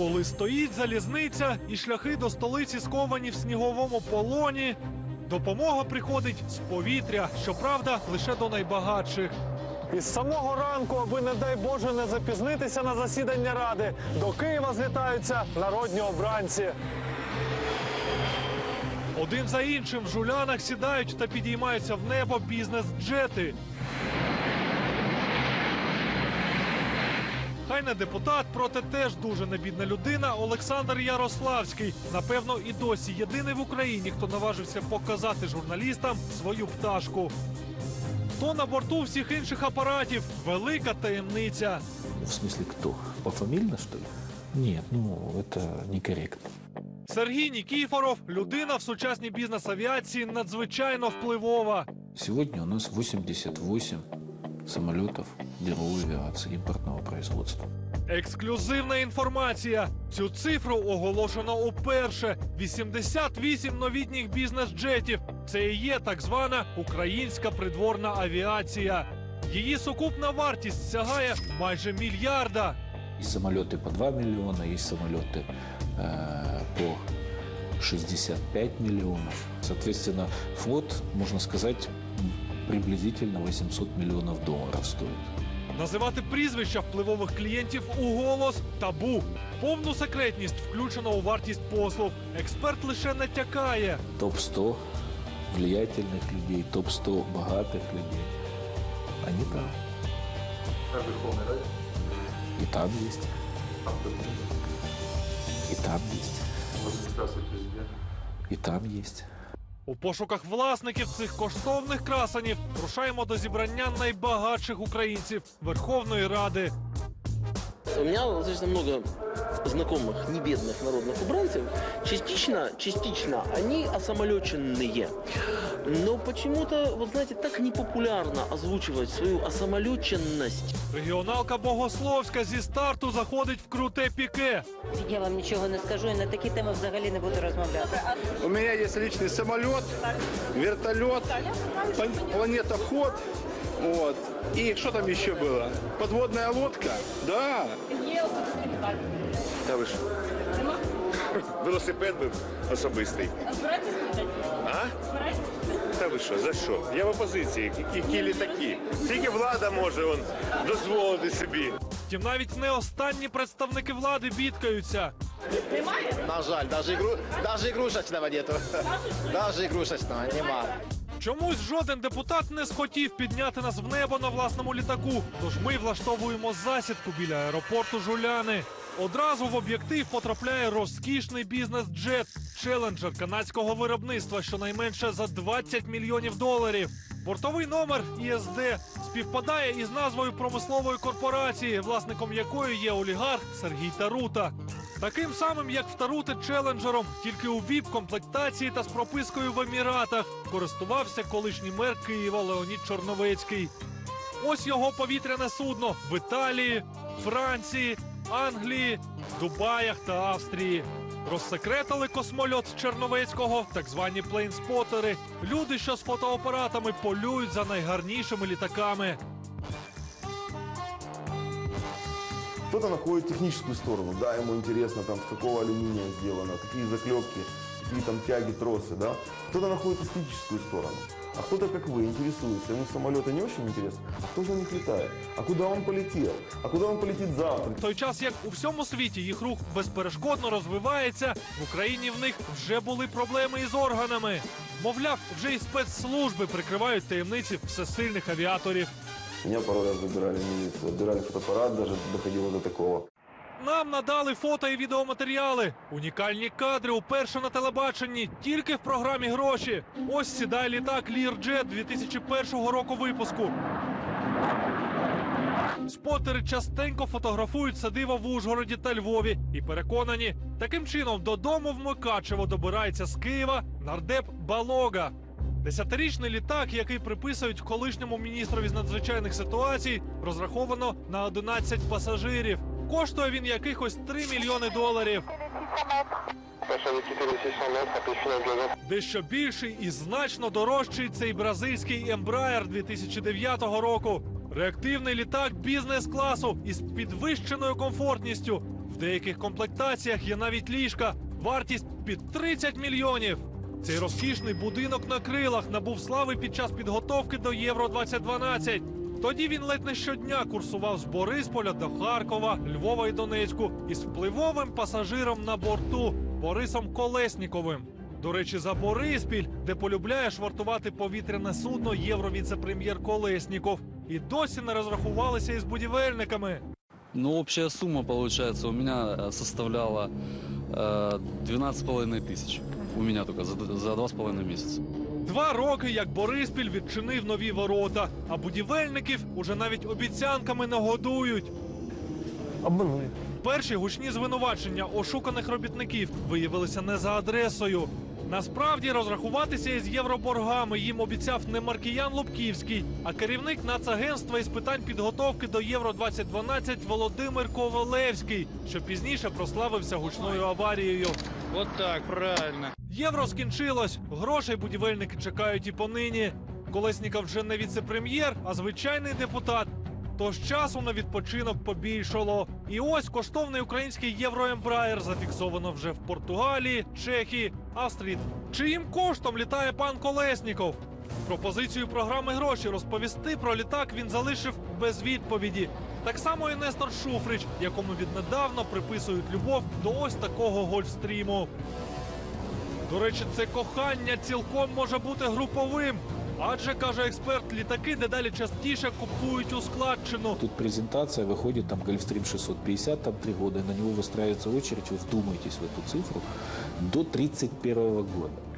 Коли стоїть залізниця і шляхи до столиці сковані в сніговому полоні, допомога приходить з повітря, щоправда, лише до найбагатших. Із самого ранку, аби, не дай Боже, не запізнитися на засідання ради, до Києва злітаються народні обранці. Один за іншим в жулянах сідають та підіймаються в небо бізнес-джети. Хай не депутат, проте теж дуже небідна людина. Олександр Ярославський. Напевно, і досі єдиний в Україні, хто наважився показати журналістам свою пташку. То на борту всіх інших апаратів велика таємниця. В смысле кто? Пофамильно, что ли? Нет, ну это некорректно. Сергій Нікіфоров людина в сучасній бізнес-авіації надзвичайно впливова. Сегодня у нас 88 самолетов деловой авиации импортного производства. Ексклюзивна інформація. Цю цифру оголошено уперше. 88 новітніх бізнес-джетів. Це і є так звана українська придворна авіація. Її сукупна вартість сягає майже мільярда. Есть самолеты по 2 миллиона, есть самолеты э, по 65 миллионов. Соответственно, флот, можно сказать, м, приблизительно 800 миллионов долларов стоит. Називати прізвища впливових клієнтів у голос табу. Повну секретність включено у вартість послуг. Експерт лише натякає. Топ-100 влиятельных людей, топ-100 богатых людей. Они там. И там есть. И там есть. И там есть. У пошуках власників цих коштовних красанів рушаємо до зібрання найбагатших українців Верховної Ради. У меня достаточно много знакомых небедных народных убранцев. Частично, частично они осамолеченные. Но почему-то, вот знаете, так непопулярно озвучивать свою осамолеченность. Регіоналка Богословська зі старту заходить в круте піке. Я вам нічого не скажу і на такі теми взагалі не буду розмовляти. У меня есть личный самолет, вертолет, план- планетоход. Вот. И что там еще было? Подводная лодка? Да. Та ви що? Велосипед був особистий. А? Та ви що, за що? Я в опозиції. Які, літаки? Тільки влада може он, дозволити собі. Втім, навіть не останні представники влади бідкаються. На жаль, навіть игру, даже игрушечного нету. Навіть ігрушечного нема. Чомусь жоден депутат не схотів підняти нас в небо на власному літаку. Тож ми влаштовуємо засідку біля аеропорту Жуляни. Одразу в об'єктив потрапляє розкішний бізнес-джет челенджер канадського виробництва, щонайменше за 20 мільйонів доларів. Бортовий номер ІСД співпадає із назвою промислової корпорації, власником якої є олігарх Сергій Тарута. Таким самим, як в челенджером, тільки у ВІП-комплектації та з пропискою в Еміратах користувався колишній мер Києва Леонід Чорновецький. Ось його повітряне судно в Італії, Франції, Англії, Дубаях та Австрії. Розсекретили космольот Черновецького, так звані плейнспотери. Люди, що з фотоапаратами полюють за найгарнішими літаками. Кто-то находит техническую сторону, да, ему интересно, там, с какого алюминия сделано, какие заклепки, какие там тяги, тросы, да. Кто-то находит эстетическую сторону, а кто-то, как вы, интересуется. Ему самолеты не очень интересно, а кто же на них летает, а куда он полетел, а куда он полетит завтра. В той час, як у всьому світі їх рух безперешкодно розвивається, в Україні в них вже були проблеми із органами. Мовляв, вже і спецслужби прикривають таємниці всесильних авіаторів. Меня пару раз забирали в милицию, отбирали фотоаппарат, даже доходило до такого. Нам надали фото і відеоматеріали. Унікальні кадри уперше на телебаченні, тільки в програмі гроші. Ось сідає літак Лірджет 2001 року випуску. Спотери частенько фотографують садива в Ужгороді та Львові і переконані, таким чином додому в Мукачево добирається з Києва нардеп Балога. Десятирічний літак, який приписують колишньому міністрові з надзвичайних ситуацій, розраховано на 11 пасажирів. Коштує він якихось 3 мільйони доларів. Дещо більший і значно дорожчий цей бразильський Embraer 2009 року. Реактивний літак бізнес-класу із підвищеною комфортністю. В деяких комплектаціях є навіть ліжка. Вартість під 30 мільйонів. Цей розкішний будинок на крилах набув слави під час підготовки до Євро 2012. Тоді він ледь не щодня курсував з Борисполя до Харкова, Львова і Донецьку із впливовим пасажиром на борту Борисом Колесніковим. До речі, за Бориспіль, де полюбляє швартувати повітряне судно євро-віце-прем'єр Колесніков. І досі не розрахувалися із будівельниками. Ну, общая сумма, получается, у меня э, составляла э, 12,5 тысяч. У мене тільки за, за два з половиною місяці. Два роки, як Бориспіль відчинив нові ворота, а будівельників уже навіть обіцянками нагодують. Обманули. Перші гучні звинувачення ошуканих робітників виявилися не за адресою. Насправді розрахуватися із євроборгами їм обіцяв не Маркіян Лубківський, а керівник Нацагентства із питань підготовки до Євро 2012 Володимир Ковалевський, що пізніше прославився гучною аварією. Вот так, правильно. Євро скінчилось. Грошей будівельники чекають і понині. Колесніков вже не віце-прем'єр, а звичайний депутат. Тож часу на відпочинок побільшало. І ось коштовний український євроембраєр зафіксовано вже в Португалії, Чехії, Австрії. Чиїм коштом літає пан Колесніков? Пропозицію програми гроші розповісти про літак він залишив без відповіді. Так само і Нестор Шуфрич, якому віднедавна приписують любов до ось такого гольфстріму. До речі, це кохання цілком може бути груповим. Адже каже експерт, літаки дедалі частіше купують у складчину. Тут презентация, выходит там Гольфстрим 650, там три года, и на него выстраивается очередь, вы вдумаетесь в эту цифру, до 31 года.